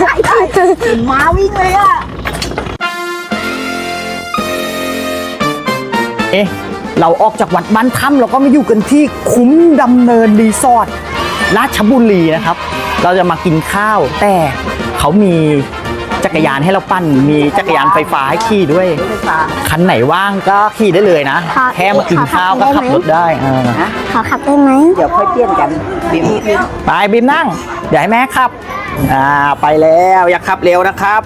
ได้ได้มาวิ่งเลยอะ เอ๊ะ เราออกจากวัดบ้านถ้ำเราก็มาอยู่กันที่คุ้มดำเนินรีสอร์ทราชบุรีนะครับ เราจะมากินข้าวแต่เขามี จักรยานให้เราปั้น มีจักรยานไฟฟ้าให้ขี่ด้วยไฟฟ้าคันไหนว่างก็ขี่ได้เลยนะค่ะแค่มากินข้าวก็ขับรถได้เออขอขับได้ไหมเดี๋ยวค่อยเปลี่ยนกันบิมบิมไปบีมนั่ง เดี๋ยวให้แม่ขับ อ่าไปแล้วอย่าขับเร็วนะครับ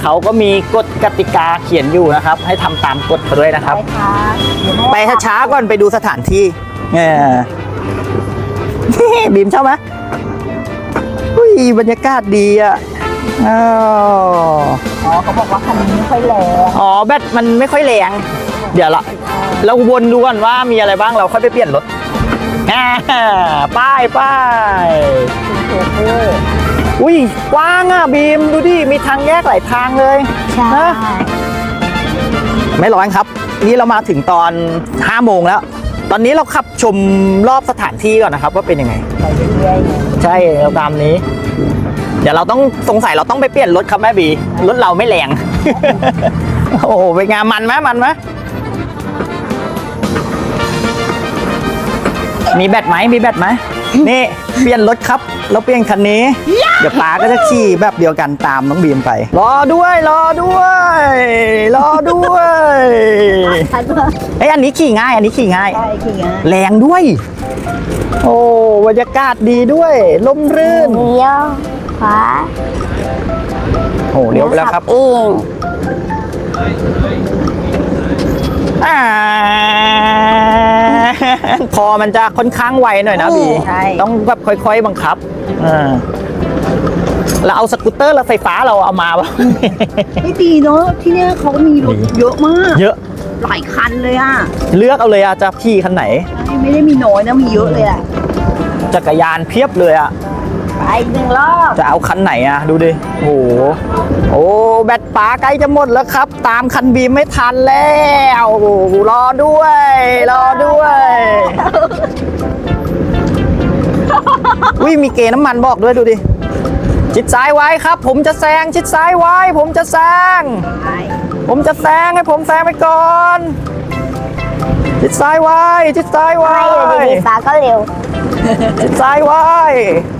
เขาก็มีกฎกติกาเขียนอยู่นะครับ ให้ทำตามกฎเขาด้วยนะครับ ไปช้าๆก่อนไปดูสถานที่เออ บีมชอบไหมอุ้ยบรรยากาศดีอะ อ้าวอ๋อเขาบอกว่าคันนี้ไม่ค่อยแรงอ๋อแบตมันไม่ค่อยแรง เดี๋ยวละเราวนดูก่อนว่ามีอะไรบ้างเราค่อยไปเปลี่ยนรถอ่าป้ายป้ายโชเฟอร์อุ้ยกว้างอะบีมดูดิมีทางแยกหลายทางเลยใช่นะไม่ร้อนครับ นี่เรามาถึงตอน5โมงแล้ว ตอนนี้เราขับชมรอบสถานที่ก่อนนะครับ ว่าเป็นยังไงไปเรื่อยๆเนี่ยใช่เราตามนี้ เดี๋ยวเราต้องสงสัยเราต้องไปเปลี่ยนรถครับแม่บี รถเราไม่แรง โอ้โหเป็นไงานมันไหมมันไหมมีแบตไหมมีแบตไหมนี่เปลี่ยนรถครับ เราเปลี่ยนคันนี้ เดี๋ยวป๋าก็จะขี่แบบเดียวกันตามน้องบีมไป รอด้วย รอด้วย รอด้วยคันว่าเอ้ยอันนี้ขี่ง่าย อันนี้ขี่ง่ายใช่คือไงแรงด้วย โอ้บรรยากาศดีด้วยลมรื่นเลี้ยว ขวาโอ้เลี้ยวไปแล้วครับเองอ่าพอมันจะค่อนข้างไวหน่อยนะบีใช่ต้องแบบค่อยๆบังคับอ่าเราเอาสกูตเตอร์แล้วไฟฟ้าเราเอามาปะไม่ดีเนาะที่เนี่ยเขามีรถเยอะมาก เยอะหลายคันเลยอะ เลือกเอาเลยอะจะขี่คันไหนใช่ไม่ได้มีน้อยนะมีเยอะเลยอะจักรยานเพียบเลยอะ ไปหนึ่งรอบ จะเอาคันไหนอะดูดิ โอ้โห โอ้แบตป๋าใกล้จะหมดแล้วครับ ตามคันบีมไม่ทันแล้วโอ้โหรอด้วย รอด้วยวิมีเกน้ำมันบอกด้วยดูดิ ชิดซ้ายไว้ครับ ผมจะแซงชิดซ้ายไว้ ผมจะแซงไปผมจะแซงให้ผมแซงไปก่อน ชิดซ้ายไว้ ชิดซ้ายไว้ไม่อยู่ดีๆฟ้าก็เร็ว ชิดซ้ายไว้แ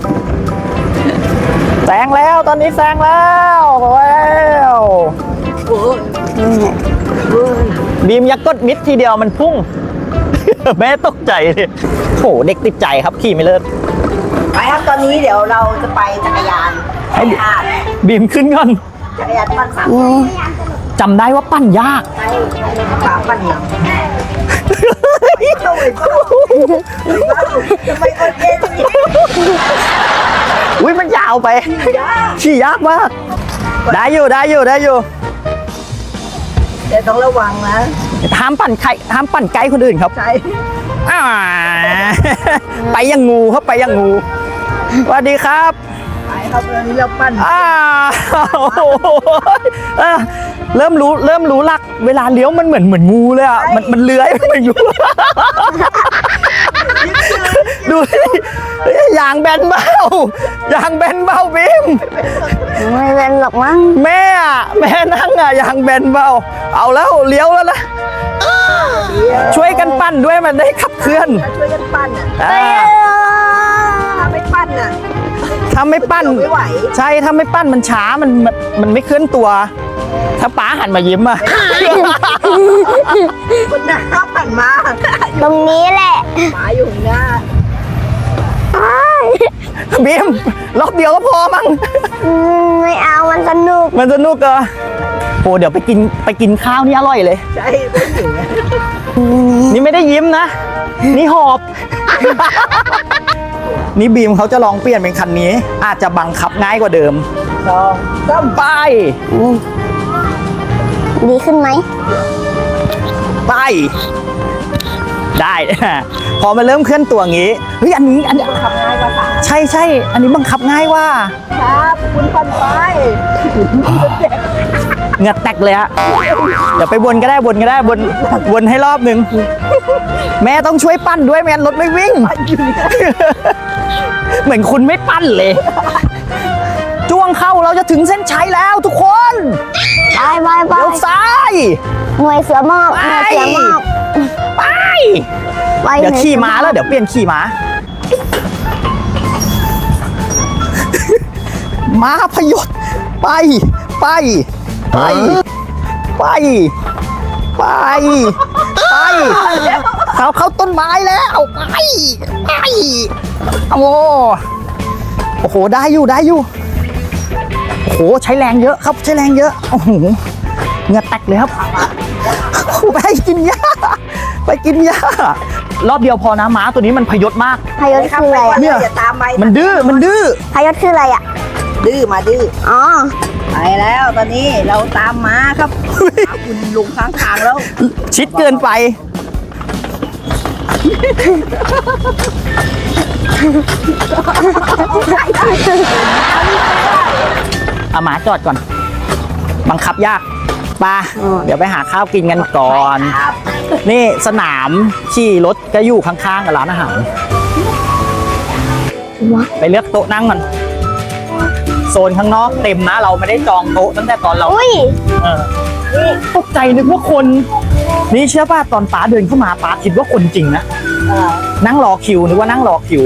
ซงแล้วตอนนี้แซงแล้วแล้วโอ้ยโอ้ยบีมยักกดมิดทีเดียวมันพุ่ง แม่ตกใจเลยโหเด็กติดใจครับขี่ไม่เลิศไปครับตอนนี้เดี๋ยวเราจะไปจักรยานให้พาดบีมขึ้นก่อนจักรยานปั่นสามอืมจำได้ว่าปั้นยากใช่สามปั่นหลังเข้าไปเข้าทำไมโอเคจัง อุ้ยมันยาวไปขี่ยากมาก ได้อยู่ได้อยู่ได้อยู่เดี๋ยวต้องระวังนะห้ามปั่นใครห้ามปั่นใกล้คนอื่นครับใช่อ่าไปอยังงูครับไปอยังงูสวัสดีครับไปครับตอนนี้เราปั่นอ้าวเออเริ่มรู้เริ่มรู้หลัก เวลาเลี้ยวมันเหมือนเหมือนงูเลยอะมันมันเลื้อยมันอยู่ดูดิ ยางแบนเบายางแบนเบาบิมไม่เป็นหรอกมั้งแม่อะแม่นั่งอะยางแบนเบาเอาแล้วเลี้ยวแล้วนะช่วยกันปั้นด้วยมันได้ขับเคลื่อนช่วยกันปั่นอะอ่าถ้าไม่ปั่นอะถ้าไม่ปั้นไม่ไหวใช่ถ้าไม่ปั้นมันช้ามันมันมันไม่เคลื่อนตัว ถ้าป๋าหันมายิ้มอะคนหน้าปั่นมา ตรงนี้แหละหมาอยู่ข้างหน้า บีมรอบเดียวก็พอมั้งอืมไม่เอามันสนุก มันสนุกเหรอโอ้เดี๋ยวไปกินไปกินข้าวนี่อร่อยเลย ใช่ไม่ถึงอะนี่ไม่ได้ยิ้มนะ นี่หอบ นี่บีมเขาจะลองเปลี่ยนเป็นคันนี้ อาจจะบังคับง่ายกว่าเดิมสองสามไปอืมดีขึ้นไหมไป ได้ พอมันเริ่มเคลื่อนตัวอย่างงี้เฮ้ยอันนี้อันนี้ทำง่ายกว่าสามใช่ใช่อันนี้บังคับง่ายว่าครับคุณปั่นไปเหงือแตกเลยฮะเดี๋ยวไปวนก็ได้วนก็ได้วนวนให้รอบหนึ่งแม่ต้องช่วยปั้นด้วยไม่งั้นรถไม่วิ่ง เหมือนคุณไม่ปั้นเลยจ้วงเข้าเราจะถึงเส้นชัยแล้วทุกคนไปไปไปเลี้ยวซ้ายหน่วยเสือมอบหไปน่วยเสือมอบ ไปไปเดี๋ยวหน่ขี่สือม้าแล้วเดี๋ยวเปลี่ยนขี่ม้า ม้าพยศไป ไป ไป ไป ไป ไปเขาเข้าต้นไม้แล้วไปไปโอ้โหโอ้โหได้อยู่ได้อยู่โอ้โหใช้แรงเยอะครับใช้แรงเยอะโอ้โหเหงือแตกเลยครับไปกินหญ้า ไปกินหญ้ารอบเดียวพอนะม้าตัวนี้มันพยศมาก พยศคืออะไรอะเนี่ยอย่าตามไปมันดื้อมันดื้อพยศคืออะไรอะ ดื้อมาดื้ออ๋อไปแล้วตอนนี้เราตามม้าครับม้าคุณลุงข้างทางแล้ว ชิดเกินไป เอาหมาจอดก่อน บังคับยากไปาเดี๋ยวไปหาข้าวกินกันก่อน นี่สนามขี่รถก็อยู่ข้างๆกับร้านอาหาร ไปเลือกโต๊ะนั่งก่อนโซนข้างนอกเต็มนะ เราไม่ได้จองโต๊ะตั้งแต่ตอนเราอุ้ยเออนี่ตกใจนึกว่าคน นี่เชื่อป่ะตอนป้าเดินเข้ามาป้าคิดว่าคนจริงนะนั่งรอคิวนึกว่านั่งรอคิว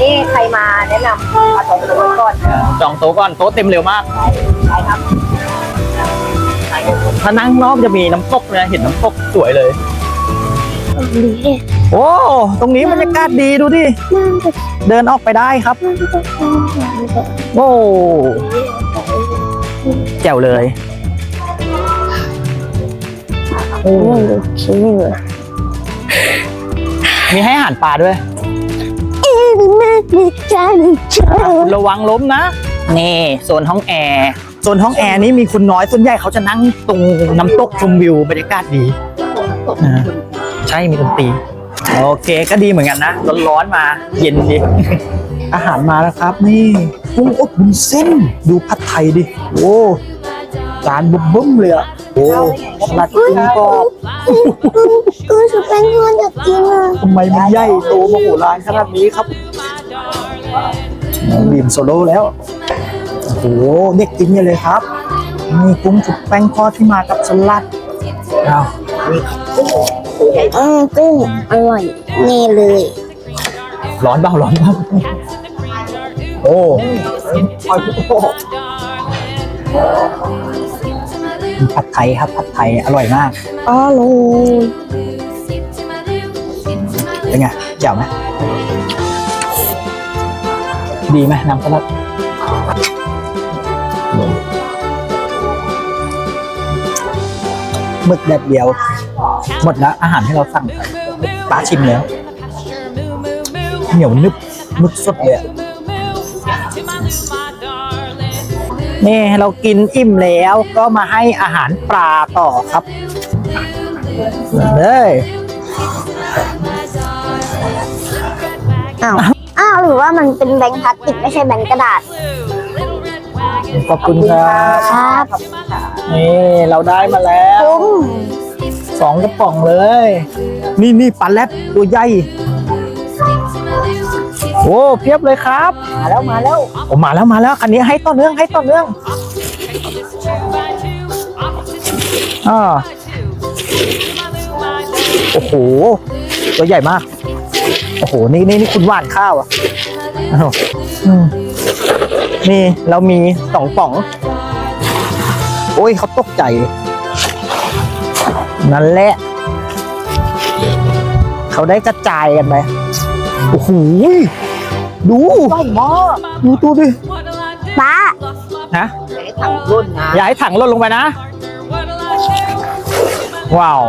นี่ใครมาแนะนำมาสองตัวก่อน จองโต๊ะก่อนโต๊ะเต็มเร็วมากใช่ครับ ถ้านั่งรอบจะมีน้ำตกนะเห็นน้ำตกสวยเลย โอ้ตรงนี้บรรยากาศดีดูดิเดินออกไปได้ครับโอ้แจ๋วเลยโอ้คิดเลยมีให้อาหารปลาด้วยคุณระวังล้มนะ นี่โซนห้องแอร์ โซนห้องแอร์นี้มีคนน้อยส่วนใหญ่เขาจะนั่งตรงน้ำตกชมวิวบรรยากาศดีนะใช่มีดนตรีโอเคก็ดีเหมือนกันนะร้อนๆมาเย็นดีอาหารมาแล้วครับ นี่กุ้งอบบุญเส้น ดูผัดไทยดิโอ้จานบุ้มบุ้มๆเลยอะโอ้สลัดกุ้งกรอบกูจะเป็นคนจะกินอะทำไมมันใหญ่โตมโหฬารขนาดนี้ครับบีมโซโล่แล้วโอ้โหเด็กกินกันเลยครับ มีกุ้งชุบแป้งทอดที่มากับสลัดอ้าวอืมกุ้งอร่อยนี่เลย ร้อนเปล่าร้อนเปล่าโอ้โอ้ผัดไทยครับผัดไทยอร่อยมากอ๋อเลยเป็นไงแจ๋วไหมดีไหมน้ำสลัด หมึกแบบเดียว หมดแล้วอาหารที่เราสั่งปป้าชิมแล้ว เหนียวนึบหมึกสดเลยนี่เรากินอิ่มแล้วก็มาให้อาหารปลาต่อครับเลยอ้าว อ้าว หรือว่ามันเป็นแบงค์พลาสติกไม่ใช่แบงค์กระดาษ ขอบคุณครับครับนี่เราได้มาแล้วกุ้งสองกระป๋องเลย นี่นี่ปลาแรดตัวใหญ่โอ้เพียบเลยครับ มาแล้วมาแล้วโอ้มาแล้วมาแล้วคันนี้ให้ต่อเนื่องให้ต่อเนื่องอ่าโอ้โหตัวใหญ่มาก โอ้โห นี่นี่นี่คุณหว่านข้าวอะอ้าวอืม นี่เรามีสองป๋อง โอ้ยเขาตกใจ นั่นแหละ เขาได้กระจายกันไป โอ้โห ดูใหญ่มากดูตัวดิป้านะถังรุ่นนะอย่าให้ถังหล่นลงไปนะ ว้าว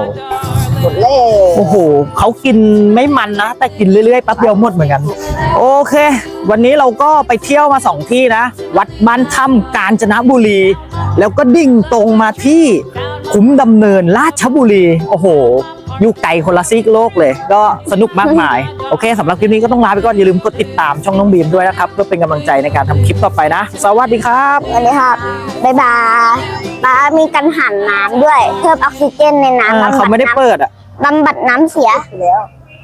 ห มดแลยโอ้โหเขากินไม่มันนะ แต่กินเรื่อยๆแป๊บเดียวหมดเหมือนกัน โอเค วันนี้เราก็ไปเที่ยวมาสองที่นะ วัดบ้านถ้ำกาญจนบุรี แล้วก็ดิ่งตรงมาที่คุ้มดำเนินราชบุรี โอ้โห อยู่ไกลคนละซีกโลกเลย ก็สนุกมากมาย โอเคสำหรับคลิปนี้ก็ต้องลาไปก่อนอย่าลืมกดติดตามช่องน้องบีมด้วยนะครับเพื่อเป็นกำลังใจในการทำคลิปต่อไปนะ สวัสดีครับสวัสดีครับบ๊ายบายป้ามีกันหันน้ำด้วย เพิ่มออกซิเจนในน้ำอ่าบำเขาบัดไม่ได้น้เปิดอะำบำบัดน้ำเสียแล้ว